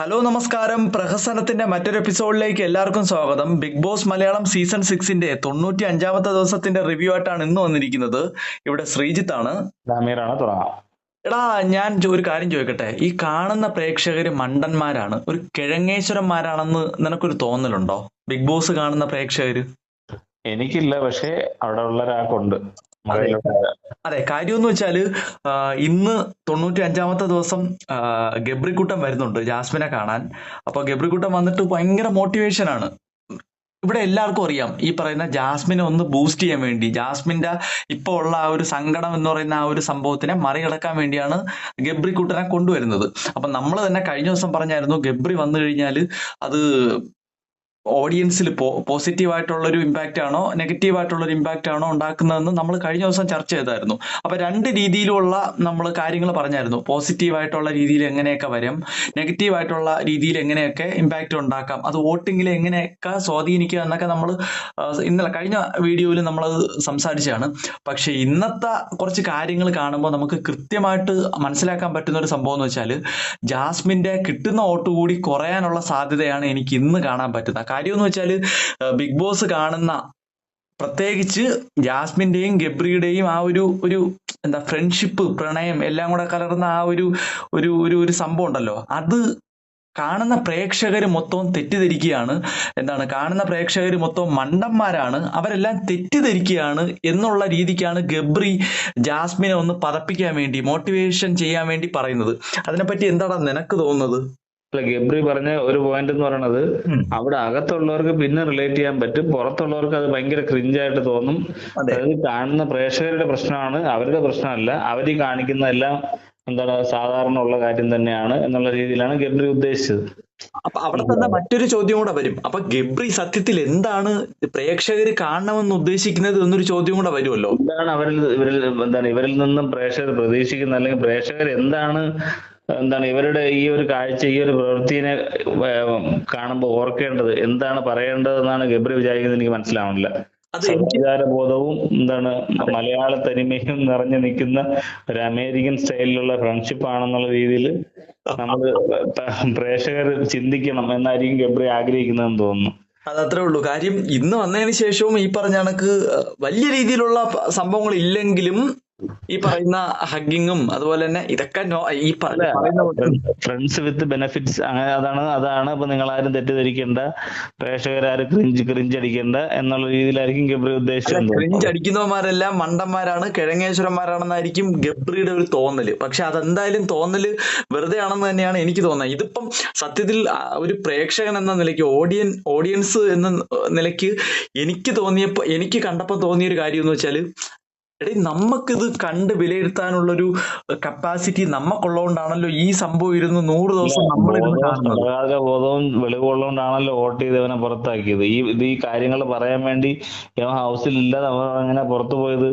Hello നമസ്കാരം. പ്രഹസനത്തിന്റെ മറ്റൊരു എപ്പിസോഡിലേക്ക് എല്ലാവർക്കും സ്വാഗതം. ബിഗ് ബോസ് മലയാളം സീസൺ സിക്സിന്റെ തൊണ്ണൂറ്റി അഞ്ചാമത്തെ ദിവസത്തിന്റെ റിവ്യൂ ആയിട്ടാണ് ഇന്ന് വന്നിരിക്കുന്നത്. ഇവിടെ ശ്രീജിത്ത് ആണ്. എടാ ഞാൻ ഒരു കാര്യം ചോദിക്കട്ടെ. ഈ കാണുന്ന പ്രേക്ഷകര് മണ്ടന്മാരാണ്. ഒരു കിഴങ്ങേശ്വരന്മാരാണെന്ന് നിനക്കൊരു തോന്നലുണ്ടോ? ബിഗ് ബോസ് കാണുന്ന പ്രേക്ഷകര്? എനിക്കില്ല പക്ഷെ അവിടെ ഉള്ള ഒരാൾക്കുണ്ട് അതെ. അതെ. കാര്യം എന്ന് വെച്ചാൽ ഇന്ന് തൊണ്ണൂറ്റി അഞ്ചാമത്തെ ദിവസം ഗബ്രിക്കുട്ടൻ വരുന്നുണ്ട് ജാസ്മിനെ കാണാൻ. അപ്പൊ ഗബ്രിക്കുട്ടൻ വന്നിട്ട് ഭയങ്കര മോട്ടിവേഷൻ ആണ്. ഇവിടെ എല്ലാവർക്കും അറിയാം ഈ പറയുന്ന ജാസ്മിനെ ഒന്ന് ബൂസ്റ്റ് ചെയ്യാൻ വേണ്ടി ജാസ്മിന്റെ ഇപ്പൊ ഉള്ള ആ ഒരു സങ്കടം എന്ന് പറയുന്ന ആ ഒരു സംഭവത്തിനെ മറികടക്കാൻ വേണ്ടിയാണ് ഗബ്രിക്കുട്ടനെ കൊണ്ടുവരുന്നത്. അപ്പൊ നമ്മൾ തന്നെ കഴിഞ്ഞ ദിവസം പറഞ്ഞായിരുന്നു ഗബ്രി വന്നു കഴിഞ്ഞാൽ അത് ഓഡിയൻസിൽ പോസിറ്റീവ് ആയിട്ടുള്ള ഒരു ഇമ്പാക്റ്റ് ആണോ നെഗറ്റീവ് ആയിട്ടുള്ള ഒരു ഇമ്പാക്റ്റ് ആണോ ഉണ്ടാക്കുന്നതെന്ന് നമ്മൾ കഴിഞ്ഞ ദിവസം ചർച്ച ചെയ്തായിരുന്നു. അപ്പൊ രണ്ട് രീതിയിലുള്ള നമ്മൾ കാര്യങ്ങൾ പറഞ്ഞായിരുന്നു. പോസിറ്റീവ് ആയിട്ടുള്ള രീതിയിൽ എങ്ങനെയൊക്കെ വരും നെഗറ്റീവ് ആയിട്ടുള്ള രീതിയിൽ എങ്ങനെയൊക്കെ ഇമ്പാക്റ്റ് ഉണ്ടാക്കാം അത് വോട്ടിങ്ങിൽ എങ്ങനെയൊക്കെ സ്വാധീനിക്കുക എന്നൊക്കെ നമ്മൾ ഇന്നലെ കഴിഞ്ഞ വീഡിയോയിൽ നമ്മൾ സംസാരിച്ചാണ് പക്ഷെ ഇന്നത്തെ കുറച്ച് കാര്യങ്ങൾ കാണുമ്പോൾ നമുക്ക് കൃത്യമായിട്ട് മനസ്സിലാക്കാൻ പറ്റുന്ന ഒരു സംഭവം എന്ന് വെച്ചാൽ ജാസ്മിന്റെ കിട്ടുന്ന വോട്ട് കൂടി കുറയാനുള്ള സാധ്യതയാണ് എനിക്ക് ഇന്ന് കാണാൻ പറ്റുന്നത്. കാര്യം എന്ന് വെച്ചാൽ ബിഗ് ബോസ് കാണുന്ന പ്രത്യേകിച്ച് ജാസ്മിന്റെയും ഗബ്രിയുടെയും ആ ഒരു ഒരു എന്താ ഫ്രണ്ട്ഷിപ്പ് പ്രണയം എല്ലാം കൂടെ കലർന്ന ആ ഒരു ഒരു ഒരു ഒരു സംഭവം ഉണ്ടല്ലോ. അത് കാണുന്ന പ്രേക്ഷകർ മൊത്തം തെറ്റിദ്ധരിക്കുകയാണ്. എന്താണ് കാണുന്ന പ്രേക്ഷകർ മൊത്തം മണ്ടന്മാരാണ്. അവരെല്ലാം തെറ്റിദ്ധരിക്കുകയാണ് എന്നുള്ള രീതിക്കാണ് ഗബ്രി ജാസ്മിനെ ഒന്ന് പതപ്പിക്കാൻ വേണ്ടി മോട്ടിവേഷൻ ചെയ്യാൻ വേണ്ടി പറയുന്നത്. അതിനെപ്പറ്റി എന്താണ് നിനക്ക് തോന്നുന്നത്? അല്ല, ഗബ്രി പറഞ്ഞ ഒരു പോയിന്റ് എന്ന് പറയുന്നത്. അവിടെ അകത്തുള്ളവർക്ക് പിന്നെ റിലേറ്റ് ചെയ്യാൻ പറ്റും. പുറത്തുള്ളവർക്ക് അത് ഭയങ്കര ക്രിഞ്ചായിട്ട് തോന്നും. അതായത് കാണുന്ന പ്രേക്ഷകരുടെ പ്രശ്നമാണ് അവരുടെ പ്രശ്നമല്ല. അവർ ഈ കാണിക്കുന്ന എല്ലാം എന്താണ് സാധാരണ ഉള്ള കാര്യം തന്നെയാണ് എന്നുള്ള രീതിയിലാണ് ഗബ്രി ഉദ്ദേശിച്ചത്. അപ്പൊ അവിടെ തന്നെ മറ്റൊരു ചോദ്യം കൂടെ വരും. അപ്പൊ ഗബ്രി സത്യത്തിൽ എന്താണ് പ്രേക്ഷകർ കാണണമെന്ന് ഉദ്ദേശിക്കുന്നത് എന്നൊരു ചോദ്യം കൂടെ വരുമല്ലോ? എന്താണ് അവരിൽ ഇവരിൽ എന്താണ് ഇവരിൽ നിന്നും പ്രേക്ഷകർ പ്രതീക്ഷിക്കുന്നത് അല്ലെങ്കിൽ പ്രേക്ഷകർ എന്താണ് എന്താണ് ഇവരുടെ ഈ ഒരു കാഴ്ച ഈ ഒരു പ്രവൃത്തിനെ കാണുമ്പോൾ ഓർക്കേണ്ടത് എന്താണ് പറയേണ്ടതെന്നാണ് ഗബ്രി വിചാരിക്കുന്നത് എനിക്ക് മനസ്സിലാവുന്നില്ല. സദാചാര ബോധവും എന്താണ് മലയാള തനിമയും നിറഞ്ഞു നിൽക്കുന്ന ഒരു അമേരിക്കൻ സ്റ്റൈലിലുള്ള ഫ്രണ്ട്ഷിപ്പ് ആണെന്നുള്ള രീതിയിൽ നമ്മൾ പ്രേക്ഷകർ ചിന്തിക്കണം എന്നായിരിക്കും ഗബ്രി ആഗ്രഹിക്കുന്നതെന്ന് തോന്നുന്നു. അതത്രേ ഉള്ളൂ. കാര്യം ഇന്ന് വന്നതിന് ശേഷവും ഈ പറഞ്ഞ കണക്ക് വലിയ രീതിയിലുള്ള സംഭവങ്ങൾ ഇല്ലെങ്കിലും ഈ പറയുന്ന ഹഗ്ഗിങ്ങും അതുപോലെ തന്നെ ഇതൊക്കെ ഈ ഫ്രണ്ട്സ് വിത്ത് ബെനിഫിറ്റ്സ് അങ്ങനെ അതാണ് അതാണ് ഇപ്പൊ നിങ്ങൾ ആരും തെറ്റിദ്ധരിക്കേണ്ട. പ്രേക്ഷകരാരും ക്രിഞ്ച് ക്രിഞ്ച് അടിക്കേണ്ട എന്നുള്ള രീതിയിലായിരിക്കും ഗബ്രി ഉദ്ദേശിച്ചത്. ക്രിഞ്ച് അടിക്കുന്നവന്മാരെല്ലാം മണ്ടന്മാരാണ് കിഴങ്ങേശ്വരന്മാരാണെന്നായിരിക്കും ഗബ്രിയുടെ ഒരു തോന്നൽ. പക്ഷെ അതെന്തായാലും തോന്നൽ വെറുതെ ആണെന്ന് തന്നെയാണ് എനിക്ക് തോന്നുന്നത്. ഇതിപ്പം സത്യത്തിൽ ഒരു പ്രേക്ഷകൻ എന്ന നിലയ്ക്ക് ഓഡിയൻ ഓഡിയൻസ് എന്ന നിലയ്ക്ക് എനിക്ക് തോന്നിയപ്പോ എനിക്ക് കണ്ടപ്പോ തോന്നിയ ഒരു കാര്യം എന്ന് വെച്ചാൽ എടീ നമുക്കിത് കണ്ട് വിലയിരുത്താനുള്ളൊരു കപ്പാസിറ്റി നമുക്കുള്ളതുകൊണ്ടാണല്ലോ ഈ സംഭവം ഇരുന്ന് നൂറ് ദിവസം നമ്മൾ കാണുന്നത്. ബോധവും വെളിവുള്ളതുകൊണ്ടാണല്ലോ വോട്ട് ചെയ്ത് അവനെ പുറത്താക്കിയത്. ഈ ഇത് ഈ കാര്യങ്ങൾ പറയാൻ വേണ്ടി അവൻ ഹൗസിൽ ഇല്ലാതെ അവൻ അങ്ങനെ പുറത്തു പോയത്?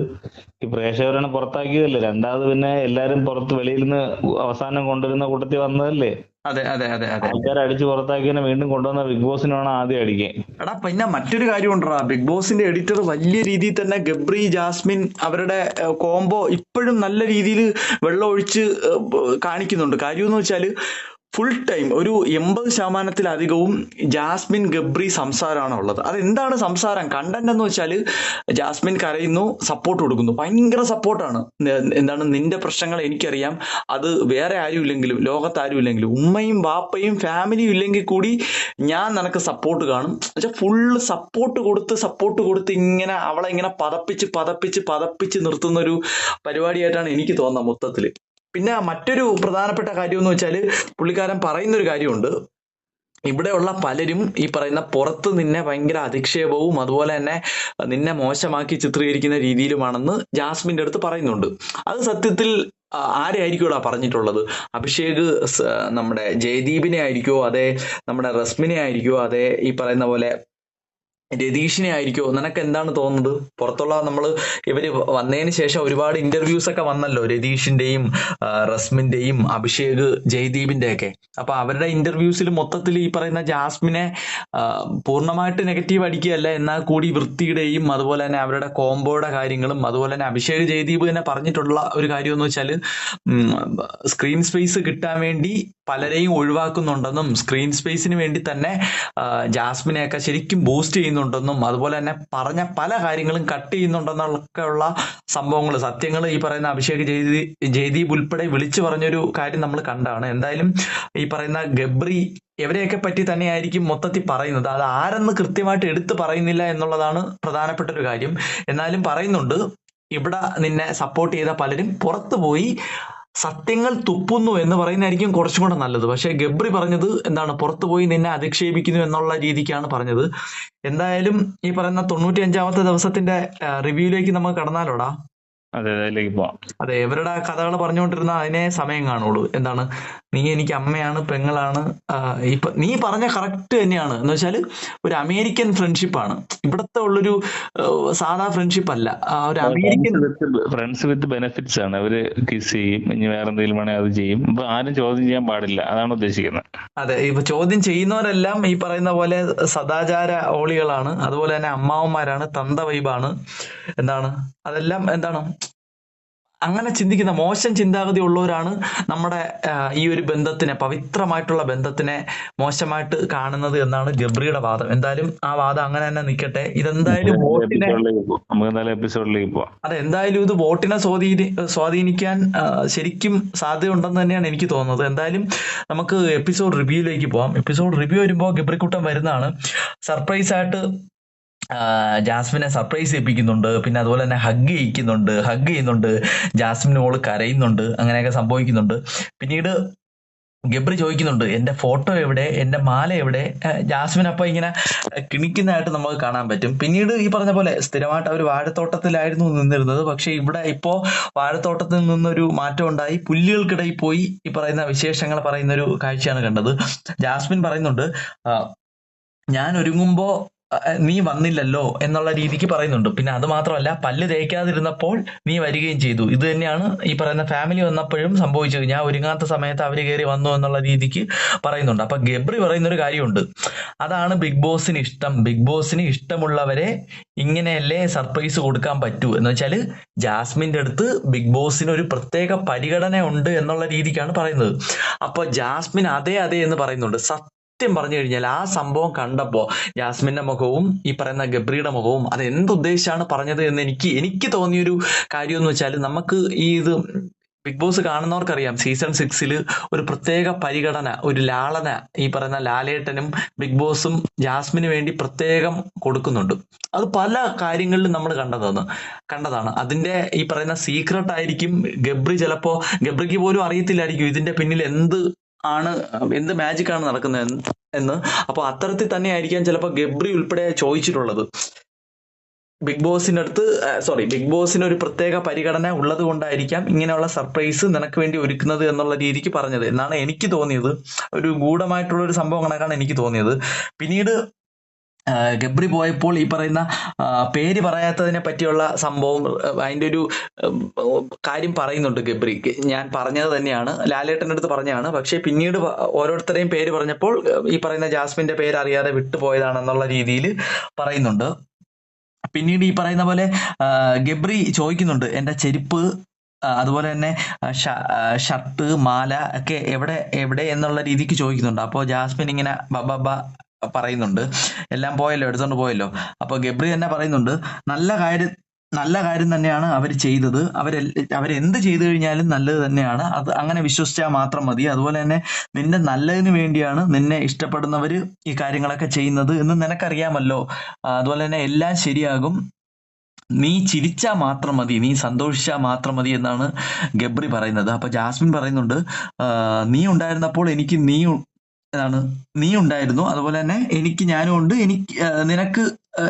ഈ പ്രേക്ഷകരനെ പുറത്താക്കിയതല്ലേ? രണ്ടാമത് പിന്നെ എല്ലാരും പുറത്ത് വെളിയിൽ നിന്ന് അവസാനം കൊണ്ടുവരുന്ന കൂട്ടത്തിൽ വന്നതല്ലേ? അതെ അതെ അതെ അതെ. ആൾക്കാർ അടിച്ച് പുറത്താക്കിയതിനെ വീണ്ടും കൊണ്ടുവന്ന ബിഗ് ബോസിനാണ് ആദ്യം അടിക്കാൻ. എടാ പിന്നെ മറ്റൊരു കാര്യം ഉണ്ടടാ. ബിഗ് ബോസിന്റെ എഡിറ്റർ വലിയ രീതിയിൽ തന്നെ ഗബ്രി ജാസ്മിൻ അവരുടെ കോംബോ ഇപ്പോഴും നല്ല രീതിയിൽ വെള്ളം ഒഴിച്ച് കാണിക്കുന്നുണ്ട്. കാര്യം എന്ന് വെച്ചാൽ ഫുൾ ടൈം ഒരു എൺപത് ശതമാനത്തിലധികവും ജാസ്മിൻ ഗബ്രി സംസാരമാണ് ഉള്ളത്. അതെന്താണ് സംസാരം? കണ്ടന്റ് എന്ന് വെച്ചാൽ ജാസ്മിൻ കരയുന്നു സപ്പോർട്ട് കൊടുക്കുന്നു. ഭയങ്കര സപ്പോർട്ടാണ് എന്താണ് നിന്റെ പ്രശ്നങ്ങൾ എനിക്കറിയാം. അത് വേറെ ആരും ഇല്ലെങ്കിലും ലോകത്ത് ആരും ഇല്ലെങ്കിലും ഉമ്മയും ബാപ്പയും ഫാമിലിയും ഇല്ലെങ്കിൽ കൂടി ഞാൻ നിനക്ക് സപ്പോർട്ട് കാണും. എന്നുവെച്ചാൽ ഫുള്ള് സപ്പോർട്ട് കൊടുത്ത് സപ്പോർട്ട് കൊടുത്ത് ഇങ്ങനെ അവളെ ഇങ്ങനെ പതപ്പിച്ച് പതപ്പിച്ച് പതപ്പിച്ച് നിർത്തുന്ന ഒരു പരിപാടിയായിട്ടാണ് എനിക്ക് തോന്നുന്നത് മൊത്തത്തിൽ പിന്നെ മറ്റൊരു പ്രധാനപ്പെട്ട കാര്യം എന്ന് വെച്ചാൽ പുള്ളിക്കാരൻ പറയുന്ന ഒരു കാര്യമുണ്ട്. ഇവിടെയുള്ള പലരും ഈ പറയുന്ന പുറത്ത് നിന്നെ ഭയങ്കര അധിക്ഷേപവും അതുപോലെ തന്നെ നിന്നെ മോശമാക്കി ചിത്രീകരിക്കുന്ന രീതിയിലുമാണെന്ന് ജാസ്മിന്റെ അടുത്ത് പറയുന്നുണ്ട്. അത് സത്യത്തിൽ ആരെയായിരിക്കുമോ പറഞ്ഞിട്ടുള്ളത്? അഭിഷേക് നമ്മുടെ ജയദീപിനെ ആയിരിക്കുമോ അതെ നമ്മുടെ റസ്മിനെ ആയിരിക്കുമോ അതെ ഈ പറയുന്ന പോലെ രതീഷിനെ ആയിരിക്കോ? നിനക്ക് എന്താണ് തോന്നുന്നത്? പുറത്തുള്ള നമ്മൾ ഇവർ വന്നതിന് ശേഷം ഒരുപാട് ഇന്റർവ്യൂസ് ഒക്കെ വന്നല്ലോ രതീഷിന്റെയും റസ്മിന്റെയും അഭിഷേക് ജയ്ദീപിന്റെ ഒക്കെ അപ്പൊ അവരുടെ ഇന്റർവ്യൂസിൽ മൊത്തത്തിൽ ഈ പറയുന്ന ജാസ്മിനെ പൂർണമായിട്ട് നെഗറ്റീവ് അടിക്കുകയല്ല എന്നാൽ കൂടി വൃത്തിയുടെയും അതുപോലെ തന്നെ അവരുടെ കോംബോയുടെ കാര്യങ്ങളും അതുപോലെ തന്നെ അഭിഷേക് ജയ്ദീപ് തന്നെ പറഞ്ഞിട്ടുള്ള ഒരു കാര്യം എന്ന് വെച്ചാൽ സ്ക്രീൻ സ്പേസ് കിട്ടാൻ വേണ്ടി പലരെയും ഒഴിവാക്കുന്നുണ്ടെന്നും സ്ക്രീൻ സ്പേസിന് വേണ്ടി തന്നെ ജാസ്മിനെയൊക്കെ ശരിക്കും ബൂസ്റ്റ് ചെയ്യുന്നുണ്ടെന്നും അതുപോലെ തന്നെ പറഞ്ഞ പല കാര്യങ്ങളും കട്ട് ചെയ്യുന്നുണ്ടെന്നൊക്കെയുള്ള സംഭവങ്ങൾ സത്യങ്ങൾ ഈ പറയുന്ന അഭിഷേക് ജയദീ ജയദീപ് ഉൾപ്പെടെ വിളിച്ചു പറഞ്ഞൊരു കാര്യം നമ്മൾ കണ്ടാണ്. എന്തായാലും ഈ പറയുന്ന ഗബ്രി ഇവരെയൊക്കെ പറ്റി തന്നെയായിരിക്കും മൊത്തത്തിൽ പറയുന്നത്. അത് ആരെന്ന് കൃത്യമായിട്ട് എടുത്തു പറയുന്നില്ല എന്നുള്ളതാണ് പ്രധാനപ്പെട്ട ഒരു കാര്യം. എന്നാലും പറയുന്നുണ്ട് ഇവിടെ നിന്നെ സപ്പോർട്ട് ചെയ്ത പലരും പുറത്തു പോയി സത്യങ്ങൾ തുപ്പുന്നു എന്ന് പറയുന്നതായിരിക്കും കുറച്ചും കൂടെ നല്ലത്. പക്ഷെ ഗബ്രി പറഞ്ഞത് എന്താണ്? പുറത്തു പോയി നിന്നെ അധിക്ഷേപിക്കുന്നു എന്നുള്ള രീതിക്കാണ് പറഞ്ഞത്. എന്തായാലും ഈ പറയുന്ന തൊണ്ണൂറ്റി അഞ്ചാമത്തെ ദിവസത്തിന്റെ റിവ്യൂയിലേക്ക് നമുക്ക് കടന്നാലോടാ. അതെ അതെ അതിലേക്ക് പോവാം. അതെ ഇവരുടെ കഥകൾ പറഞ്ഞുകൊണ്ടിരുന്ന അതിനെ സമയം കാണുള്ളൂ. എന്താണ്? നീ എനിക്ക് അമ്മയാണ് പെങ്ങളാണ് ഇപ്പൊ നീ പറഞ്ഞ കറക്റ്റ് തന്നെയാണ്. എന്ന് വെച്ചാൽ ഒരു അമേരിക്കൻ ഫ്രണ്ട്ഷിപ്പാണ് ഇവിടത്തെ ഉള്ളൊരു സാധാ ഫ്രണ്ട്ഷിപ്പ് അല്ല. ഒരു അമേരിക്കൻ ഫ്രണ്ട്സ് വിത്ത് ബെനിഫിറ്റ്സ് ആണ്. അവർ കിസ് ചെയ്യും ഇനി വേറെ എന്തെങ്കിലും വേണേൽ അത് ചെയ്യും. ഇപ്പൊ ആരും ചോദ്യം ചെയ്യാൻ പാടില്ല. അതാണ് ഉദ്ദേശിക്കുന്നത്. അതെ ഇപ്പൊ ചോദ്യം ചെയ്യുന്നവരെല്ലാം ഈ പറയുന്ന പോലെ സദാചാര ഓളികളാണ്. അതുപോലെ തന്നെ അമ്മാവന്മാരാണ് തന്ത വൈബാണ് എന്താണ്? അതെല്ലാം എന്താണ്? അങ്ങനെ ചിന്തിക്കുന്ന മോശം ചിന്താഗതി ഉള്ളവരാണ് നമ്മുടെ ഈ ഒരു ബന്ധത്തിനെ പവിത്രമായിട്ടുള്ള ബന്ധത്തിനെ മോശമായിട്ട് കാണുന്നത് എന്നാണ് ജബ്രിയുടെ വാദം. എന്തായാലും ആ വാദം അങ്ങനെ തന്നെ നിൽക്കട്ടെ. ഇതെന്തായാലും വോട്ടിനെ അതെ എന്തായാലും ഇത് വോട്ടിനെ സ്വാധീനി സ്വാധീനിക്കാൻ ശരിക്കും സാധ്യതയുണ്ടെന്ന് തന്നെയാണ് എനിക്ക് തോന്നുന്നത്. എന്തായാലും നമുക്ക് എപ്പിസോഡ് റിവ്യൂയിലേക്ക് പോവാം. എപ്പിസോഡ് റിവ്യൂ വരുമ്പോൾ ഗബ്രിക്കുട്ടം വരുന്നതാണ്. സർപ്രൈസ് ആയിട്ട് ജാസ്മിനെ സർപ്രൈസ് ചെയ്യിപ്പിക്കുന്നുണ്ട് പിന്നെ അതുപോലെ തന്നെ ഹഗ് ചെയ്യിക്കുന്നുണ്ട്. ഹഗ് ചെയ്യുന്നുണ്ട്. ജാസ്മിൻ മോൾ കരയുന്നുണ്ട്. അങ്ങനെയൊക്കെ സംഭവിക്കുന്നുണ്ട്. പിന്നീട് ഗബ്രി ചോദിക്കുന്നുണ്ട് എന്റെ ഫോട്ടോ എവിടെ? എന്റെ മാല എവിടെ? ജാസ്മിൻ അപ്പൊ ഇങ്ങനെ കിണിക്കുന്നതായിട്ട് നമുക്ക് കാണാൻ പറ്റും. പിന്നീട് ഈ പറഞ്ഞ പോലെ സ്ഥിരമായിട്ട് അവർ വാഴത്തോട്ടത്തിലായിരുന്നു നിന്നിരുന്നത്. പക്ഷെ ഇവിടെ ഇപ്പോ വാഴത്തോട്ടത്തിൽ നിന്നൊരു മാറ്റം ഉണ്ടായി. പുല്ലുകൾക്കിടയിൽ പോയി ഈ പറയുന്ന വിശേഷങ്ങൾ പറയുന്ന ഒരു കാഴ്ചയാണ് കണ്ടത്. ജാസ്മിൻ പറയുന്നുണ്ട് ഞാൻ ഒരുങ്ങുമ്പോ നീ വന്നില്ലല്ലോ എന്നുള്ള രീതിക്ക് പറയുന്നുണ്ട്. പിന്നെ അത് മാത്രമല്ല പല്ല് തേക്കാതിരുന്നപ്പോൾ നീ വരികയും ചെയ്തു. ഇത് തന്നെയാണ് ഈ പറയുന്ന ഫാമിലി വന്നപ്പോഴും സംഭവിച്ചത്. ഞാൻ ഒരുങ്ങാത്ത സമയത്ത് അവർ കയറി വന്നു എന്നുള്ള രീതിക്ക് പറയുന്നുണ്ട്. അപ്പൊ ഗബ്രി പറയുന്നൊരു കാര്യമുണ്ട്. അതാണ് ബിഗ് ബോസിന് ഇഷ്ടം. ബിഗ് ബോസിന് ഇഷ്ടമുള്ളവരെ ഇങ്ങനെയല്ലേ സർപ്രൈസ് കൊടുക്കാൻ പറ്റൂ? എന്ന് വെച്ചാൽ ജാസ്മിന്റെ അടുത്ത് ബിഗ് ബോസിന് ഒരു പ്രത്യേക പരിഗണന ഉണ്ട് എന്നുള്ള രീതിക്കാണ് പറയുന്നത്. അപ്പൊ ജാസ്മിൻ അതെ അതെ എന്ന് പറയുന്നുണ്ട്. സത്യം പറഞ്ഞു കഴിഞ്ഞാൽ ആ സംഭവം കണ്ടപ്പോൾ ജാസ്മിന്റെ മുഖവും ഈ പറയുന്ന ഗബ്രിയുടെ മുഖവും അത് എന്തുദ്ദേശമാണ് പറഞ്ഞത് എന്ന് എനിക്ക് എനിക്ക് തോന്നിയൊരു കാര്യം എന്ന് വെച്ചാൽ നമുക്ക് ഈ ഇത് ബിഗ് ബോസ് കാണുന്നവർക്കറിയാം. സീസൺ സിക്സിൽ ഒരു പ്രത്യേക പരിഗണന ഒരു ലാളന ഈ പറയുന്ന ലാലേട്ടനും ബിഗ് ബോസും ജാസ്മിന് വേണ്ടി പ്രത്യേകം കൊടുക്കുന്നുണ്ട്. അത് പല കാര്യങ്ങളിലും നമ്മൾ കണ്ടതാണ് കണ്ടതാണ്. അതിന്റെ ഈ പറയുന്ന സീക്രട്ട് ആയിരിക്കും ഗബ്രി. ചിലപ്പോ ഗബ്രിക്ക് പോലും അറിയത്തില്ലായിരിക്കും ഇതിന്റെ പിന്നിൽ എന്ത് ആണ് എന്ത് മാജിക് ആണ് നടക്കുന്നത് എന്ന് അപ്പൊ അത്തരത്തിൽ തന്നെ ആയിരിക്കാം ചിലപ്പോൾ ഗബ്രി ഉൾപ്പെടെ ചോദിച്ചിട്ടുള്ളത്. ബിഗ് ബോസിന്റെ അടുത്ത് സോറി ബിഗ് ബോസിന് ഒരു പ്രത്യേക പരിഗണന ഉള്ളത് കൊണ്ടായിരിക്കാം ഇങ്ങനെയുള്ള സർപ്രൈസ് നിനക്ക് വേണ്ടി ഒരുക്കുന്നത് എന്നുള്ള രീതിക്ക് പറഞ്ഞത്. എന്നാണ് എനിക്ക് തോന്നിയത്. ഒരു ഗൂഢമായിട്ടുള്ള ഒരു സംഭവം കണക്കാണ് എനിക്ക് തോന്നിയത്. പിന്നീട് ഗബ്രി പോയപ്പോൾ ഈ പറയുന്ന പേര് പറയാത്തതിനെ പറ്റിയുള്ള സംഭവം അതിന്റെ ഒരു കാര്യം പറയുന്നുണ്ട് ഗബ്രി. ഞാൻ പറഞ്ഞത് തന്നെയാണ്. ലാലേട്ടന്റെ അടുത്ത് പറഞ്ഞതാണ്. പക്ഷേ പിന്നീട് ഓരോരുത്തരെയും പേര് പറഞ്ഞപ്പോൾ ഈ പറയുന്ന ജാസ്മിന്റെ പേര് അറിയാതെ വിട്ടുപോയതാണെന്നുള്ള രീതിയിൽ പറയുന്നുണ്ട്. പിന്നീട് ഈ പറയുന്ന പോലെ ഗബ്രി ചോദിക്കുന്നുണ്ട് എന്റെ ചെരുപ്പ് അതുപോലെ തന്നെ ഷർട്ട് മാല ഒക്കെ എവിടെ എവിടെ? എന്നുള്ള രീതിക്ക് ചോദിക്കുന്നുണ്ട്. അപ്പോൾ ജാസ്മിൻ ഇങ്ങനെ ബബ പറയുന്നുണ്ട്. എല്ലാം പോയല്ലോ എടുത്തോണ്ട് പോയല്ലോ. അപ്പൊ ഗബ്രി തന്നെ പറയുന്നുണ്ട് നല്ല കാര്യം നല്ല കാര്യം തന്നെയാണ് അവർ ചെയ്തത്. അവർ അവരെന്ത് ചെയ്തു കഴിഞ്ഞാലും നല്ലത് തന്നെയാണ്. അത് അങ്ങനെ വിശ്വസിച്ചാൽ മാത്രം മതി. അതുപോലെ തന്നെ നിന്റെ നല്ലതിന് വേണ്ടിയാണ് നിന്നെ ഇഷ്ടപ്പെടുന്നവർ ഈ കാര്യങ്ങളൊക്കെ ചെയ്യുന്നത് എന്ന് നിനക്കറിയാമല്ലോ. അതുപോലെ തന്നെ എല്ലാം ശരിയാകും. നീ ചിരിച്ചാൽ മാത്രം മതി. നീ സന്തോഷിച്ചാൽ മാത്രം മതി എന്നാണ് ഗബ്രി പറയുന്നത്. അപ്പൊ ജാസ്മിൻ പറയുന്നുണ്ട് നീ ഉണ്ടായിരുന്നപ്പോൾ എനിക്ക് നീ എന്താണ്? നീ ഉണ്ടായിരുന്നു അതുപോലെ തന്നെ എനിക്ക് ഞാനും ഉണ്ട്. എനിക്ക് നിനക്ക്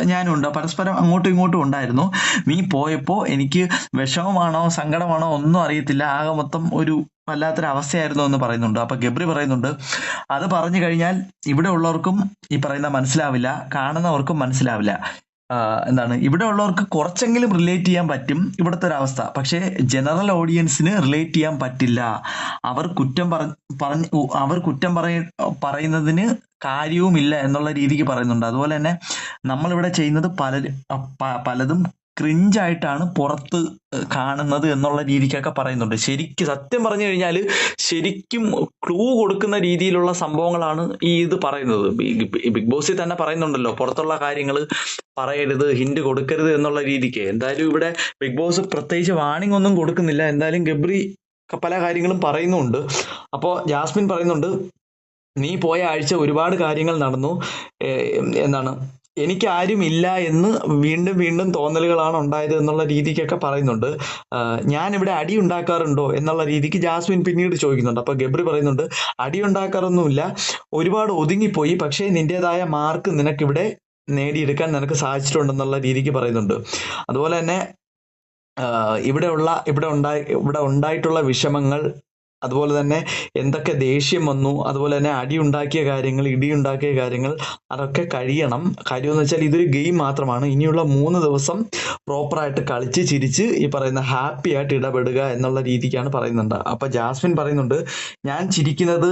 ഞാനും ഉണ്ട്. പരസ്പരം അങ്ങോട്ടും ഇങ്ങോട്ടും ഉണ്ടായിരുന്നു. നീ പോയപ്പോൾ എനിക്ക് വിഷമമാണോ സങ്കടമാണോ ഒന്നും അറിയത്തില്ല. ആകെ മൊത്തം ഒരു വല്ലാത്തൊരു അവസ്ഥയായിരുന്നു എന്ന് പറയുന്നുണ്ട്. അപ്പൊ ഗബ്രി പറയുന്നുണ്ട് അത് പറഞ്ഞു കഴിഞ്ഞാൽ ഇവിടെ ഉള്ളവർക്കും ഈ പറയുന്ന മനസ്സിലാവില്ല. കാണുന്നവർക്കും മനസ്സിലാവില്ല. എന്താണ്? ഇവിടെ ഉള്ളവർക്ക് കുറച്ചെങ്കിലും റിലേറ്റ് ചെയ്യാൻ പറ്റും ഇവിടുത്തെ ഒരു അവസ്ഥ. പക്ഷേ ജനറൽ ഓഡിയൻസിന് റിലേറ്റ് ചെയ്യാൻ പറ്റില്ല. അവർ കുറ്റം പറ പറഞ്ഞ് അവർ കുറ്റം പറയ പറയുന്നതിന് കാര്യവുമില്ല എന്നുള്ള രീതിക്ക് പറയുന്നുണ്ട്. അതുപോലെ തന്നെ നമ്മളിവിടെ ചെയ്യുന്നത് പല പലതും ക്രിഞ്ചായിട്ടാണ് പുറത്ത് കാണുന്നത് എന്നുള്ള രീതിക്കൊക്കെ പറയുന്നുണ്ട്. ശരിക്കും സത്യം പറഞ്ഞു കഴിഞ്ഞാൽ ശരിക്കും ക്ലൂ കൊടുക്കുന്ന രീതിയിലുള്ള സംഭവങ്ങളാണ് ഈ ഇത് പറയുന്നത്. ബിഗ് ബോസിൽ തന്നെ പറയുന്നുണ്ടല്ലോ പുറത്തുള്ള കാര്യങ്ങൾ പറയരുത് ഹിന്റ് കൊടുക്കരുത് എന്നുള്ള രീതിക്ക്. എന്തായാലും ഇവിടെ ബിഗ് ബോസ് പ്രത്യേകിച്ച് വാണിംഗ് ഒന്നും കൊടുക്കുന്നില്ല. എന്തായാലും ഗബ്രി പല കാര്യങ്ങളും പറയുന്നുണ്ട്. അപ്പോൾ ജാസ്മിൻ പറയുന്നുണ്ട് നീ പോയ ആഴ്ച ഒരുപാട് കാര്യങ്ങൾ നടന്നു. എന്താണ്? എനിക്ക് ആരും ഇല്ല എന്ന് വീണ്ടും വീണ്ടും തോന്നലുകളാണ് ഉണ്ടായത് എന്നുള്ള രീതിക്കൊക്കെ പറയുന്നുണ്ട്. ഞാൻ ഇവിടെ അടി ഉണ്ടാക്കാറുണ്ടോ എന്നുള്ള രീതിക്ക് ജാസ്മിൻ പിന്നീട് ചോദിക്കുന്നുണ്ട്. അപ്പൊ ഗബ്രി പറയുന്നുണ്ട് അടി ഉണ്ടാക്കാറൊന്നുമില്ല. ഒരുപാട് ഒതുങ്ങിപ്പോയി. പക്ഷേ നിന്റേതായ മാർക്ക് നിനക്കിവിടെ നേടിയെടുക്കാൻ നിനക്ക് സാധിച്ചിട്ടുണ്ടെന്നുള്ള രീതിക്ക് പറയുന്നുണ്ട്. അതുപോലെ തന്നെ ഇവിടെയുള്ള ഇവിടെ ഉണ്ടായി ഇവിടെ ഉണ്ടായിട്ടുള്ള വിഷമങ്ങൾ അതുപോലെ തന്നെ എന്തൊക്കെ ദേഷ്യം വന്നു അതുപോലെ തന്നെ അടി ഉണ്ടാക്കിയ കാര്യങ്ങൾ ഇടി ഉണ്ടാക്കിയ കാര്യങ്ങൾ അതൊക്കെ കഴിയണം. കാര്യമെന്ന് വെച്ചാൽ ഇതൊരു ഗെയിം മാത്രമാണ്. ഇനിയുള്ള മൂന്ന് ദിവസം പ്രോപ്പറായിട്ട് കളിച്ച് ചിരിച്ച് ഈ പറയുന്ന ഹാപ്പി ആയിട്ട് ഇടപെടുക എന്നുള്ള രീതിക്കാണ് പറയുന്നുണ്ട്. അപ്പൊ ജാസ്മിൻ പറയുന്നുണ്ട് ഞാൻ ചിരിക്കുന്നത്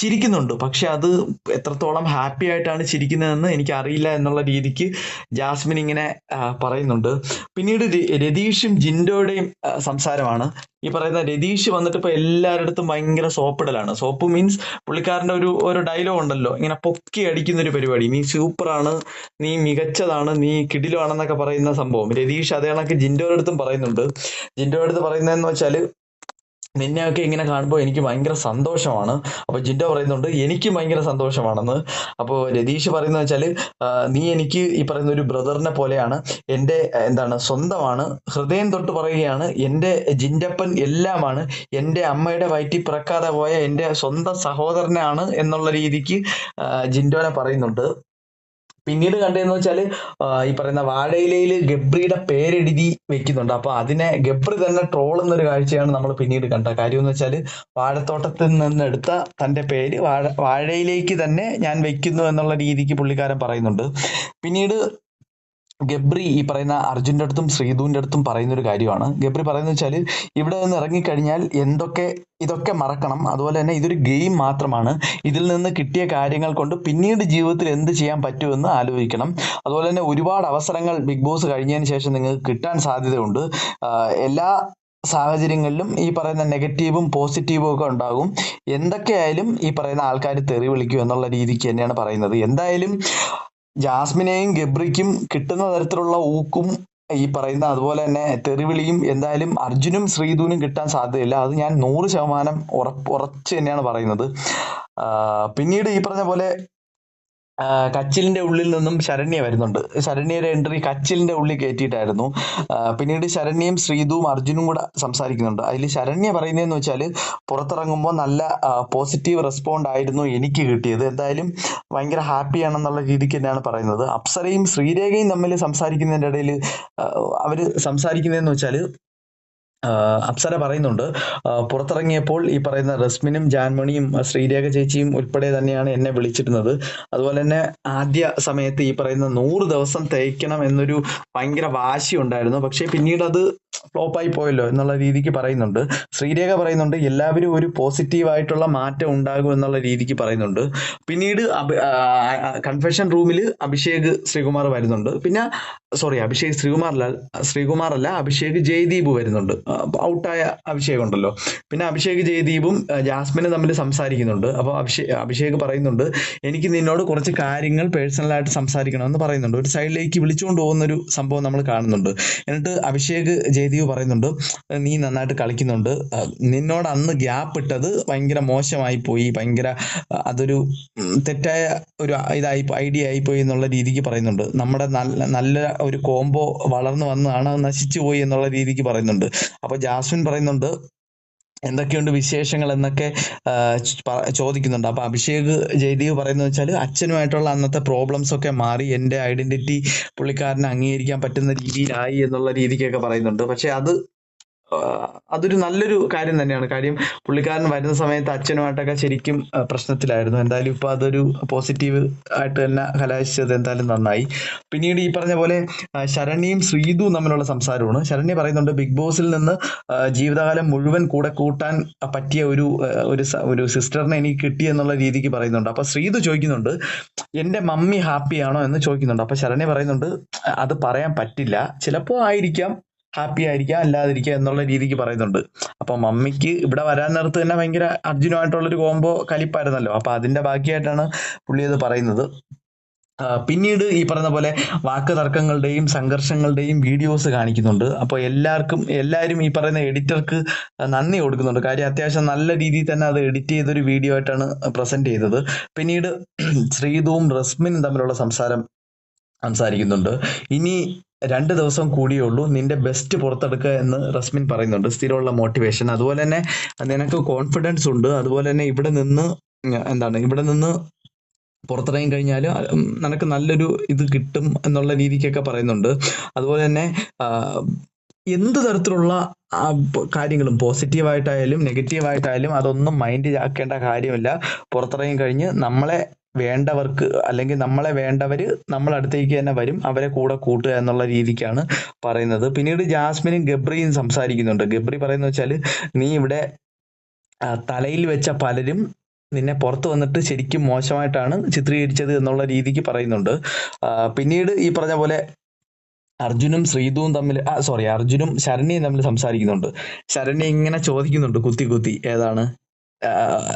ചിരിക്കുന്നുണ്ട്. പക്ഷെ അത് എത്രത്തോളം ഹാപ്പി ആയിട്ടാണ് ചിരിക്കുന്നതെന്ന് എനിക്ക് അറിയില്ല എന്നുള്ള രീതിക്ക് ജാസ്മിൻ ഇങ്ങനെ പറയുന്നുണ്ട്. പിന്നീട് രതീഷും ജിൻഡോയുടെയും സംസാരമാണ്. ഈ പറയുന്ന രതീഷ് വന്നിട്ട് ഇപ്പൊ എല്ലാവരുടെ ഭയങ്കര സോപ്പിടലാണ്. സോപ്പ് മീൻസ് പുള്ളിക്കാരന്റെ ഒരു ഒരു ഡയലോഗ് ഉണ്ടല്ലോ. ഇങ്ങനെ പൊക്കി അടിക്കുന്ന ഒരു പരിപാടി. നീ സൂപ്പറാണ് നീ മികച്ചതാണ് നീ കിടിലാണെന്നൊക്കെ പറയുന്ന സംഭവം. രതീഷ് അതേ കണക്ക് ജിൻഡോയുടെ അടുത്തും പറയുന്നുണ്ട്. ജിൻഡോയുടെ അടുത്ത് പറയുന്നതെന്ന് വെച്ചാൽ നിന്നെയൊക്കെ ഇങ്ങനെ കാണുമ്പോൾ എനിക്ക് ഭയങ്കര സന്തോഷമാണ്. അപ്പോൾ ജിൻഡോ പറയുന്നുണ്ട് എനിക്കും ഭയങ്കര സന്തോഷമാണെന്ന്. അപ്പോൾ രതീഷ് പറയുന്നത് വെച്ചാൽ നീ എനിക്ക് ഈ പറയുന്ന ഒരു ബ്രദറിനെ പോലെയാണ്. എന്റെ എന്താണ് സ്വന്തമാണ്. ഹൃദയം തൊട്ട് പറയുകയാണ് എന്റെ ജിൻഡപ്പൻ എല്ലാമാണ്. എന്റെ അമ്മയുടെ വയറ്റിൽ പിറക്കാതെ പോയ എന്റെ സ്വന്തം സഹോദരനാണ് എന്നുള്ള രീതിക്ക് ജിൻഡോനെ പറയുന്നുണ്ട്. പിന്നീട് കണ്ടതെന്ന് വെച്ചാൽ ഈ പറയുന്ന വാഴയിലയിൽ ഗബ്രിയുടെ പേരെഴുതി വെക്കുന്നുണ്ട്. അപ്പൊ അതിനെ ഗബ്രി തന്നെ ട്രോളുന്ന ഒരു കാഴ്ചയാണ് നമ്മൾ പിന്നീട് കണ്ട. കാര്യം എന്ന് വെച്ചാൽ വാഴത്തോട്ടത്തിൽ നിന്ന് എടുത്ത തന്റെ പേര് വാഴ വാഴയിലേക്ക് തന്നെ ഞാൻ വെക്കുന്നു എന്നുള്ള രീതിക്ക് പുള്ളിക്കാരൻ പറയുന്നുണ്ട്. പിന്നീട് ഗബ്രി ഈ പറയുന്ന അർജുന്റെ അടുത്തും ശ്രീധുവിന്റെ അടുത്തും പറയുന്ന ഒരു കാര്യമാണ്. ഗബ്രി പറയുന്നത് വെച്ചാൽ ഇവിടെ നിന്ന് ഇറങ്ങിക്കഴിഞ്ഞാൽ എന്തൊക്കെ ഇതൊക്കെ മറക്കണം. അതുപോലെ തന്നെ ഇതൊരു ഗെയിം മാത്രമാണ്. ഇതിൽ നിന്ന് കിട്ടിയ കാര്യങ്ങൾ കൊണ്ട് പിന്നീട് ജീവിതത്തിൽ എന്ത് ചെയ്യാൻ പറ്റുമെന്ന് ആലോചിക്കണം. അതുപോലെ തന്നെ ഒരുപാട് അവസരങ്ങൾ ബിഗ് ബോസ് കഴിഞ്ഞതിന് ശേഷം നിങ്ങൾക്ക് കിട്ടാൻ സാധ്യതയുണ്ട്. എല്ലാ സാഹചര്യങ്ങളിലും ഈ പറയുന്ന നെഗറ്റീവും പോസിറ്റീവും ഒക്കെ ഉണ്ടാകും. എന്തൊക്കെയായാലും ഈ പറയുന്ന ആൾക്കാർ തെറി വിളിക്കും എന്നുള്ള രീതിക്ക് തന്നെയാണ് പറയുന്നത്. എന്തായാലും ജാസ്മിനെയും ഗബ്രിക്കും കിട്ടുന്ന തരത്തിലുള്ള ഊക്കും ഈ പറയുന്ന അതുപോലെ തന്നെ തെറിവിളിയും എന്തായാലും അർജുനും ശ്രീധുവിനും കിട്ടാൻ സാധ്യതയില്ല. അത് ഞാൻ നൂറ് ശതമാനം ഉറപ്പ് ഉറച്ച് തന്നെയാണ് പറയുന്നത്. പിന്നീട് ഈ പറഞ്ഞ പോലെ കച്ചിലിന്റെ ഉള്ളിൽ നിന്നും ശരണ്യ വരുന്നുണ്ട്. ശരണ്യയുടെ എൻട്രി കച്ചിലിന്റെ ഉള്ളിൽ കയറ്റിയിട്ടായിരുന്നു. പിന്നീട് ശരണ്യയും ശ്രീതുവും അർജുനും കൂടെ സംസാരിക്കുന്നുണ്ട്. അതിൽ ശരണ്യ പറയുന്നതെന്ന് വെച്ചാൽ പുറത്തിറങ്ങുമ്പോൾ നല്ല പോസിറ്റീവ് റെസ്പോണ്ട് ആയിരുന്നു എനിക്ക് കിട്ടിയത്. എന്തായാലും ഭയങ്കര ഹാപ്പിയാണെന്നുള്ള രീതിക്ക് തന്നെയാണ് പറയുന്നത്. അപ്സരയും ശ്രീരേഖയും തമ്മിൽ സംസാരിക്കുന്നതിന്റെ ഇടയിൽ അവർ സംസാരിക്കുന്നതെന്ന് വെച്ചാൽ അപ്സര പറയുന്നുണ്ട്. പുറത്തിറങ്ങിയപ്പോൾ ഈ പറയുന്ന റസ്മിനും ജാൻമണിയും ശ്രീരേഖ ചേച്ചിയും ഉൾപ്പെടെ തന്നെയാണ് എന്നെ വിളിച്ചിരുന്നത്. അതുപോലെ തന്നെ ആദ്യ സമയത്ത് ഈ പറയുന്ന നൂറ് ദിവസം തേക്കണം എന്നൊരു ഭയങ്കര വാശി ഉണ്ടായിരുന്നു പക്ഷേ പിന്നീട് അത് ഫ്ലോപ്പായി പോയല്ലോ എന്നുള്ള രീതിക്ക് പറയുന്നുണ്ട്. ശ്രീരേഖ പറയുന്നുണ്ട് എല്ലാവരും ഒരു പോസിറ്റീവായിട്ടുള്ള മാറ്റം ഉണ്ടാകും എന്നുള്ള രീതിക്ക് പറയുന്നുണ്ട്. പിന്നീട് കൺഫെഷൻ റൂമിൽ അഭിഷേക് ശ്രീകുമാർ വരുന്നുണ്ട്. പിന്നെ സോറി അഭിഷേക് ശ്രീകുമാറല്ല ശ്രീകുമാറല്ല അഭിഷേക് ജയ്ദീപ് വരുന്നുണ്ട്. ഔട്ടായ അഭിഷേക് ഉണ്ടല്ലോ. പിന്നെ അഭിഷേക് ജയ്ദീപും ജാസ്മിനും തമ്മിൽ സംസാരിക്കുന്നുണ്ട്. അപ്പോൾ അഭിഷേക് അഭിഷേക് പറയുന്നുണ്ട് എനിക്ക് നിന്നോട് കുറച്ച് കാര്യങ്ങൾ പേഴ്സണലായിട്ട് സംസാരിക്കണമെന്ന് പറയുന്നുണ്ട്. ഒരു സൈഡിലേക്ക് വിളിച്ചുകൊണ്ട് പോകുന്ന ഒരു സംഭവം നമ്മൾ കാണുന്നുണ്ട്. എന്നിട്ട് അഭിഷേക് ജയ്ദീപ് പറയുന്നുണ്ട് നീ നന്നായിട്ട് കളിക്കുന്നുണ്ട്. നിന്നോട് അന്ന് ഗ്യാപ്പ് ഇട്ടത് ഭയങ്കര മോശമായി പോയി. ഭയങ്കര അതൊരു തെറ്റായ ഒരു ഇതായി ഐഡിയ ആയി പോയി എന്നുള്ള രീതിക്ക് പറയുന്നുണ്ട്. നമ്മുടെ നല്ല നല്ല ഒരു കോംബോ വളർന്നു വന്നതാണ് നശിച്ചു പോയി എന്നുള്ള രീതിക്ക് പറയുന്നുണ്ട്. അപ്പൊ ജാസ്മിൻ പറയുന്നുണ്ട് എന്തൊക്കെയുണ്ട് വിശേഷങ്ങൾ എന്നൊക്കെ ചോദിക്കുന്നുണ്ട്. അപ്പൊ അഭിഷേക് ജയദേവ് പറയുന്നത് വെച്ചാൽ അച്ഛനുമായിട്ടുള്ള അന്നത്തെ പ്രോബ്ലംസ് ഒക്കെ മാറി എന്റെ ഐഡന്റിറ്റി പുള്ളിക്കാരനെ അംഗീകരിക്കാൻ പറ്റുന്ന രീതിയിലായി എന്നുള്ള രീതിക്കൊക്കെ പറയുന്നുണ്ട്. പക്ഷെ അത് അതൊരു നല്ലൊരു കാര്യം തന്നെയാണ്. കാര്യം പുള്ളിക്കാരൻ വരുന്ന സമയത്ത് അച്ഛനുമായിട്ടൊക്കെ ശരിക്കും പ്രശ്നത്തിലായിരുന്നു. എന്തായാലും ഇപ്പൊ അതൊരു പോസിറ്റീവ് ആയിട്ട് തന്നെ കലാശിച്ചത് എന്തായാലും നന്നായി. പിന്നീട് ഈ പറഞ്ഞ പോലെ ശരണിയും ശ്രീതുവും തമ്മിലുള്ള സംസാരമാണ്. ശരണ്യ പറയുന്നുണ്ട് ബിഗ് ബോസിൽ നിന്ന് ജീവിതകാലം മുഴുവൻ കൂടെ കൂട്ടാൻ പറ്റിയ ഒരു ഒരു സിസ്റ്ററിനെ എനിക്ക് കിട്ടി എന്നുള്ള രീതിക്ക് പറയുന്നുണ്ട്. അപ്പൊ ശ്രീതു ചോദിക്കുന്നുണ്ട് എന്റെ മമ്മി ഹാപ്പിയാണോ? എന്ന് ചോദിക്കുന്നുണ്ട്. അപ്പൊ ശരണ്യ പറയുന്നുണ്ട് അത് പറയാൻ പറ്റില്ല. ചിലപ്പോ ആയിരിക്കാം ഹാപ്പി ആയിരിക്കാം അല്ലാതിരിക്കുക എന്നുള്ള രീതിക്ക് പറയുന്നുണ്ട്. അപ്പൊ മമ്മിക്ക് ഇവിടെ വരാൻ നേരത്ത് തന്നെ ഭയങ്കര അർജുനുമായിട്ടുള്ളൊരു കോംബോ കലിപ്പായിരുന്നല്ലോ. അപ്പൊ അതിന്റെ ബാക്കിയായിട്ടാണ് പുള്ളി അത് പറയുന്നത്. പിന്നീട് ഈ പറഞ്ഞ പോലെ വാക്ക് തർക്കങ്ങളുടെയും സംഘർഷങ്ങളുടെയും വീഡിയോസ് കാണിക്കുന്നുണ്ട്. അപ്പോൾ എല്ലാവർക്കും എല്ലാവരും ഈ പറയുന്ന എഡിറ്റർക്ക് നന്ദി കൊടുക്കുന്നുണ്ട്. കാര്യം അത്യാവശ്യം നല്ല രീതിയിൽ തന്നെ അത് എഡിറ്റ് ചെയ്തൊരു വീഡിയോ ആയിട്ടാണ് പ്രസന്റ് ചെയ്തത്. പിന്നീട് ശ്രീതുവും റസ്മിനും തമ്മിലുള്ള സംസാരം സംസാരിക്കുന്നുണ്ട്. ഇനി രണ്ട് ദിവസം കൂടിയേ ഉള്ളൂ നിന്റെ ബെസ്റ്റ് പുറത്തെടുക്കുക എന്ന് റസ്മിൻ പറയുന്നുണ്ട്. സ്ഥിരമുള്ള മോട്ടിവേഷൻ അതുപോലെ തന്നെ നിനക്ക് കോൺഫിഡൻസ് ഉണ്ട്. അതുപോലെ തന്നെ ഇവിടെ നിന്ന് എന്താണ് ഇവിടെ നിന്ന് പുറത്തിറങ്ങി കഴിഞ്ഞാൽ നിനക്ക് നല്ലൊരു ഇത് കിട്ടും എന്നുള്ള രീതിക്കൊക്കെ പറയുന്നുണ്ട്. അതുപോലെ തന്നെ എന്ത് തരത്തിലുള്ള കാര്യങ്ങളും പോസിറ്റീവായിട്ടായാലും നെഗറ്റീവായിട്ടായാലും അതൊന്നും മൈൻഡ് ആക്കേണ്ട കാര്യമില്ല. പുറത്തിറങ്ങി കഴിഞ്ഞ് നമ്മളെ വേണ്ടവർക്ക് അല്ലെങ്കിൽ നമ്മളെ വേണ്ടവര് നമ്മളെ അടുത്തേക്ക് തന്നെ വരും. അവരെ കൂടെ കൂട്ടുക എന്നുള്ള രീതിക്കാണ് പറയുന്നത്. പിന്നീട് ജാസ്മിനും ഗബ്രിയും സംസാരിക്കുന്നുണ്ട്. ഗബ്രി പറയുന്ന വെച്ചാൽ നീ ഇവിടെ തലയിൽ വെച്ച പലരും നിന്നെ പുറത്ത് വന്നിട്ട് ശരിക്കും മോശമായിട്ടാണ് ചിത്രീകരിച്ചത് എന്നുള്ള രീതിക്ക് പറയുന്നുണ്ട്. പിന്നീട് ഈ പറഞ്ഞ പോലെ അർജുനും ശ്രീതുവും തമ്മിൽ സോറി അർജുനും ശരണ്യയും തമ്മിൽ സംസാരിക്കുന്നുണ്ട്. ശരണ്യ ഇങ്ങനെ ചോദിക്കുന്നുണ്ട് കുത്തി കുത്തി. ഏതാണ്?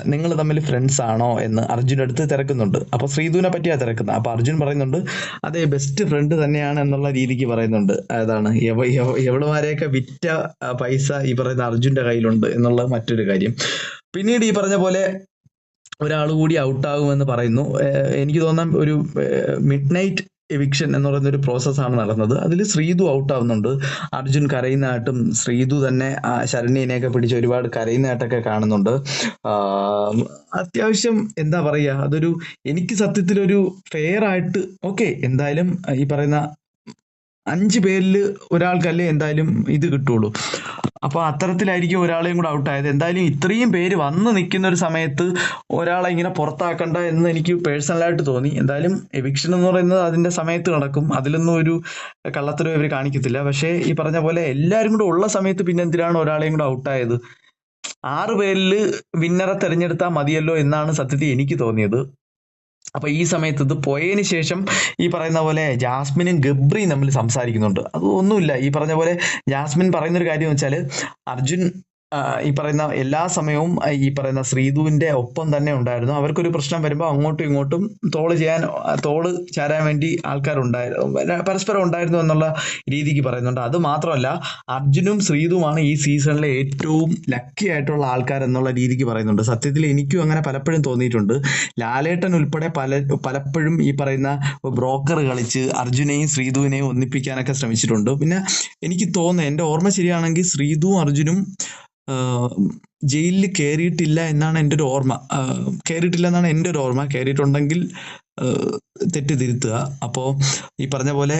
നിങ്ങൾ തമ്മിൽ ഫ്രണ്ട്സ് ആണോ എന്ന് അർജുൻ അടുത്ത് തിരക്കുന്നുണ്ട്. അപ്പൊ ശ്രീധുവിനെ പറ്റിയാ തിരക്കുന്നത്. അപ്പൊ അർജുൻ പറയുന്നുണ്ട് അതെ ബെസ്റ്റ് ഫ്രണ്ട് തന്നെയാണ് എന്നുള്ള രീതിക്ക് പറയുന്നുണ്ട്. അതാണ്. എവ- എവ- എവളുമാരെയൊക്കെ വിറ്റ പൈസ ഈ പറയുന്ന അർജുന്റെ കയ്യിലുണ്ട് എന്നുള്ള മറ്റൊരു കാര്യം. പിന്നീട് ഈ പറഞ്ഞ പോലെ ഒരാൾ കൂടി ഔട്ടാകുമെന്ന് പറയുന്നു. എനിക്ക് തോന്നാം ഒരു മിഡ് നൈറ്റ് എവിക്ഷൻ എന്ന് പറയുന്ന ഒരു പ്രോസസ്സാണ് നടന്നത്. അതിൽ ശ്രീതു ഔട്ട് ആവുന്നുണ്ട്. അർജുൻ കരയുന്നതായിട്ടും ശ്രീതു തന്നെ ശരണ്യനെയൊക്കെ പിടിച്ച് ഒരുപാട് കരയുന്നതായിട്ടൊക്കെ കാണുന്നുണ്ട്. അത്യാവശ്യം എന്താ പറയുക അതൊരു എനിക്ക് സത്യത്തിൽ ഒരു ഫെയർ ആയിട്ട് ഓക്കെ എന്തായാലും ഈ പറയുന്ന അഞ്ച് പേരിൽ ഒരാൾക്കല്ലേ എന്തായാലും ഇത് കിട്ടുള്ളൂ. അപ്പൊ അത്തരത്തിലായിരിക്കും ഒരാളെയും കൂടെ ഔട്ടായത്. എന്തായാലും ഇത്രയും പേര് വന്ന് നിൽക്കുന്ന ഒരു സമയത്ത് ഒരാളെ ഇങ്ങനെ പുറത്താക്കണ്ട എന്ന് എനിക്ക് പേഴ്സണലായിട്ട് തോന്നി. എന്തായാലും എവിക്ഷൻ എന്ന് പറയുന്നത് അതിന്റെ സമയത്ത് നടക്കും. അതിലൊന്നും ഒരു കള്ളത്തരം ഇവർ കാണിക്കത്തില്ല. പക്ഷേ ഈ പറഞ്ഞ പോലെ എല്ലാവരും കൂടെ ഉള്ള സമയത്ത് പിന്നെ എന്തിനാണ് ഒരാളെയും കൂടെ ഔട്ടായത്? ആറ് പേരിൽ വിന്നറെ തെരഞ്ഞെടുത്താൽ മതിയല്ലോ എന്നാണ് സത്യത്തിൽ എനിക്ക് തോന്നിയത്. അപ്പൊ ഈ സമയത്ത് ഇത് പോയതിന് ശേഷം ഈ പറയുന്ന പോലെ ജാസ്മിനും ഗബ്രിയും തമ്മിൽ സംസാരിക്കുന്നുണ്ട്. അത് ഒന്നുമില്ല. ഈ പറഞ്ഞ പോലെ ജാസ്മിൻ പറയുന്ന ഒരു കാര്യം വെച്ചാൽ അർജുൻ ഈ പറയുന്ന എല്ലാ സമയവും ഈ പറയുന്ന ശ്രീധുവിന്റെ ഒപ്പം തന്നെ ഉണ്ടായിരുന്നു. അവർക്കൊരു പ്രശ്നം വരുമ്പോൾ അങ്ങോട്ടും ഇങ്ങോട്ടും തോൾ ചെയ്യാൻ തോൾ ചാരാൻ വേണ്ടി ആൾക്കാരുണ്ടായിരുന്നു. പരസ്പരം ഉണ്ടായിരുന്നു എന്നുള്ള രീതിക്ക് പറയുന്നുണ്ട്. അത് മാത്രമല്ല അർജുനും ശ്രീധുമാണ് ഈ സീസണിലെ ഏറ്റവും ലക്കി ആയിട്ടുള്ള ആൾക്കാർ എന്നുള്ള രീതിക്ക് പറയുന്നുണ്ട്. സത്യത്തിൽ എനിക്കും അങ്ങനെ പലപ്പോഴും തോന്നിയിട്ടുണ്ട്. ലാലേട്ടൻ ഉൾപ്പെടെ പല പലപ്പോഴും ഈ പറയുന്ന ബ്രോക്കർ കളിച്ച് അർജുനെയും ശ്രീധുവിനെയും ഒന്നിപ്പിക്കാനൊക്കെ ശ്രമിച്ചിട്ടുണ്ട്. പിന്നെ എനിക്ക് തോന്നുന്നു എന്റെ ഓർമ്മ ശരിയാണെങ്കിൽ ശ്രീധുവും അർജുനും ജയിലിൽ കയറിയിട്ടില്ല എന്നാണ് എന്റെ ഒരു ഓർമ്മ കയറിയിട്ടില്ല എന്നാണ് എന്റെ ഒരു ഓർമ്മ. കയറിയിട്ടുണ്ടെങ്കിൽ തെറ്റ് തിരുത്തുക അപ്പോൾ ഈ പറഞ്ഞ പോലെ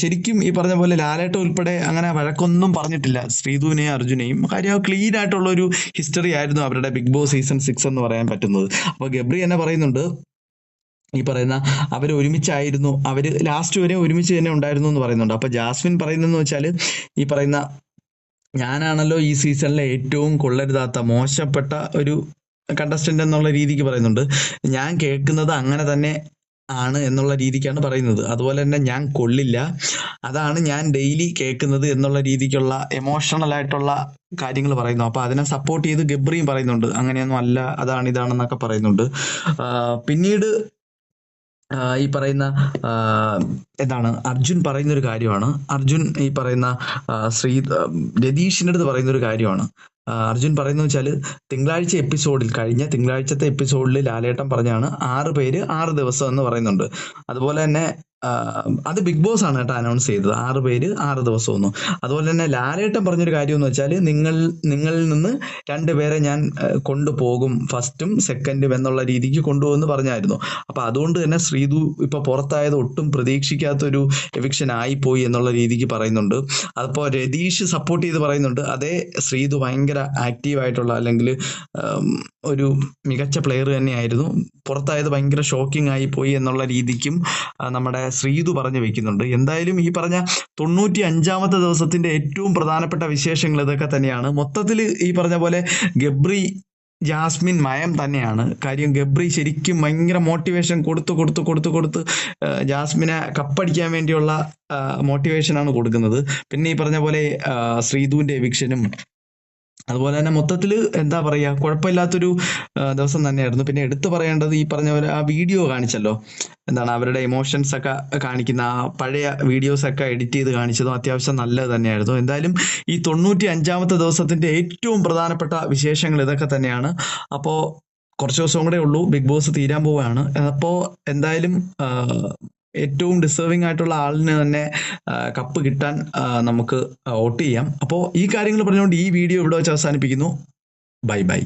ശരിക്കും ഈ പറഞ്ഞ പോലെ ലാലേട്ട ഉൾപ്പെടെ അങ്ങനെ വഴക്കൊന്നും പറഞ്ഞിട്ടില്ല. ശ്രീധുവിനെയും അർജുനെയും. കാര്യം ക്ലീൻ ആയിട്ടുള്ള ഒരു ഹിസ്റ്ററി ആയിരുന്നു അവരുടെ ബിഗ് ബോസ് സീസൺ സിക്സ് എന്ന് പറയാൻ പറ്റുന്നത്. അപ്പോൾ ഗബ്രി എന്നെ പറയുന്നുണ്ട് ഈ പറയുന്ന അവർ ഒരുമിച്ചായിരുന്നു. അവർ ലാസ്റ്റ് വരെ ഒരുമിച്ച് തന്നെ ഉണ്ടായിരുന്നു എന്ന് പറയുന്നുണ്ട്. അപ്പോൾ ജാസ്മിൻ പറയുന്നതെന്ന് വെച്ചാൽ ഈ പറയുന്ന ഞാനാണല്ലോ ഈ സീസണിലെ ഏറ്റവും കൊള്ളരുതാത്ത മോശപ്പെട്ട ഒരു കണ്ടസ്റ്റന്റ് എന്നുള്ള രീതിക്ക് പറയുന്നുണ്ട്. ഞാൻ കേൾക്കുന്നത് അങ്ങനെ തന്നെ ആണ് എന്നുള്ള രീതിക്കാണ് പറയുന്നത്. അതുപോലെ തന്നെ ഞാൻ കൊള്ളില്ല. അതാണ് ഞാൻ ഡെയിലി കേൾക്കുന്നത് എന്നുള്ള രീതിക്കുള്ള എമോഷണൽ ആയിട്ടുള്ള കാര്യങ്ങൾ പറയുന്നു. അപ്പൊ അതിനെ സപ്പോർട്ട് ചെയ്ത് ഗബ്രിയും പറയുന്നുണ്ട്. അങ്ങനെയൊന്നും അല്ല അതാണ് ഇതാണെന്നൊക്കെ പറയുന്നുണ്ട്. പിന്നീട് ഈ പറയുന്ന എന്താണ് അർജുൻ പറയുന്ന ഒരു കാര്യമാണ്. അർജുൻ ഈ പറയുന്ന ശ്രീ രതീഷിന്റെ അടുത്ത് പറയുന്ന ഒരു കാര്യമാണ് അർജുൻ പറയുന്നത് വെച്ചാൽ തിങ്കളാഴ്ച എപ്പിസോഡിൽ കഴിഞ്ഞ തിങ്കളാഴ്ചത്തെ എപ്പിസോഡിൽ ലാലേട്ടൻ പറഞ്ഞാണ് ആറ് പേര് ആറ് ദിവസം എന്ന് പറയുന്നുണ്ട്. അതുപോലെ തന്നെ അത് ബിഗ് ബോസ് ആണ് കേട്ടോ അനൗൺസ് ചെയ്തത്. ആറ് പേര് ആറ് ദിവസം ഒന്നും. അതുപോലെ തന്നെ ലാലേട്ടൻ പറഞ്ഞൊരു കാര്യം എന്ന് വെച്ചാൽ നിങ്ങൾ നിങ്ങളിൽ നിന്ന് രണ്ടുപേരെ ഞാൻ കൊണ്ടുപോകും. ഫസ്റ്റും സെക്കൻഡും എന്നുള്ള രീതിക്ക് കൊണ്ടുപോകുമെന്ന് പറഞ്ഞായിരുന്നു. അപ്പൊ അതുകൊണ്ട് തന്നെ ശ്രീതു ഇപ്പൊ പുറത്തായത് ഒട്ടും പ്രതീക്ഷിക്കാത്തൊരു എവിക്ഷൻ ആയിപ്പോയി എന്നുള്ള രീതിക്ക് പറയുന്നുണ്ട്. അതിപ്പോ രതീഷ് സപ്പോർട്ട് ചെയ്ത് പറയുന്നുണ്ട്. അതേ ശ്രീതു ഭയങ്കര ആക്റ്റീവ് ആയിട്ടുള്ള അല്ലെങ്കിൽ ഒരു മികച്ച പ്ലെയർ തന്നെയായിരുന്നു. പുറത്തായത് ഭയങ്കര ഷോക്കിംഗ് ആയി പോയി എന്നുള്ള രീതിക്കും നമ്മുടെ ശ്രീതു പറഞ്ഞു വെക്കുന്നുണ്ട്. എന്തായാലും ഈ പറഞ്ഞ തൊണ്ണൂറ്റി അഞ്ചാമത്തെ ദിവസത്തിന്റെ ഏറ്റവും പ്രധാനപ്പെട്ട വിശേഷങ്ങൾ ഇതൊക്കെ തന്നെയാണ്. മൊത്തത്തിൽ ഈ പറഞ്ഞ പോലെ ഗബ്രി ജാസ്മിൻ മയം തന്നെയാണ്. കാര്യം ഗബ്രി ശരിക്കും ഭയങ്കര മോട്ടിവേഷൻ കൊടുത്ത് കൊടുത്ത് കൊടുത്ത് കൊടുത്ത് ജാസ്മിനെ കപ്പടിക്കാൻ വേണ്ടിയുള്ള മോട്ടിവേഷനാണ് കൊടുക്കുന്നത്. പിന്നെ ഈ പറഞ്ഞ പോലെ ആ, ശ്രീധുവിന്റെ എവിക്ഷനും അതുപോലെ തന്നെ മൊത്തത്തിൽ എന്താ പറയുക കുഴപ്പമില്ലാത്തൊരു ദിവസം തന്നെയായിരുന്നു. പിന്നെ എടുത്തു പറയേണ്ടത് ഈ പറഞ്ഞ ആ വീഡിയോ കാണിച്ചല്ലോ. എന്താണ് അവരുടെ ഇമോഷൻസ് ഒക്കെ കാണിക്കുന്ന ആ പഴയ വീഡിയോസ് ഒക്കെ എഡിറ്റ് ചെയ്ത് കാണിച്ചതും അത്യാവശ്യം നല്ലത് തന്നെയായിരുന്നു. എന്തായാലും ഈ തൊണ്ണൂറ്റി അഞ്ചാമത്തെ ദിവസത്തിന്റെ ഏറ്റവും പ്രധാനപ്പെട്ട വിശേഷങ്ങൾ ഇതൊക്കെ തന്നെയാണ്. അപ്പോൾ കുറച്ച് ദിവസം കൂടെ ഉള്ളൂ ബിഗ് ബോസ് തീരാൻ പോവുകയാണ് അപ്പോൾ എന്തായാലും ഏറ്റവും ഡിസേർവിംഗ് ആയിട്ടുള്ള ആളിന് തന്നെ കപ്പ് കിട്ടാൻ നമുക്ക് വോട്ട് ചെയ്യാം. അപ്പോൾ ഈ കാര്യങ്ങൾ പറഞ്ഞുകൊണ്ട് ഈ വീഡിയോ ഇവിടെ വെച്ച് അവസാനിപ്പിക്കുന്നു. Bye bye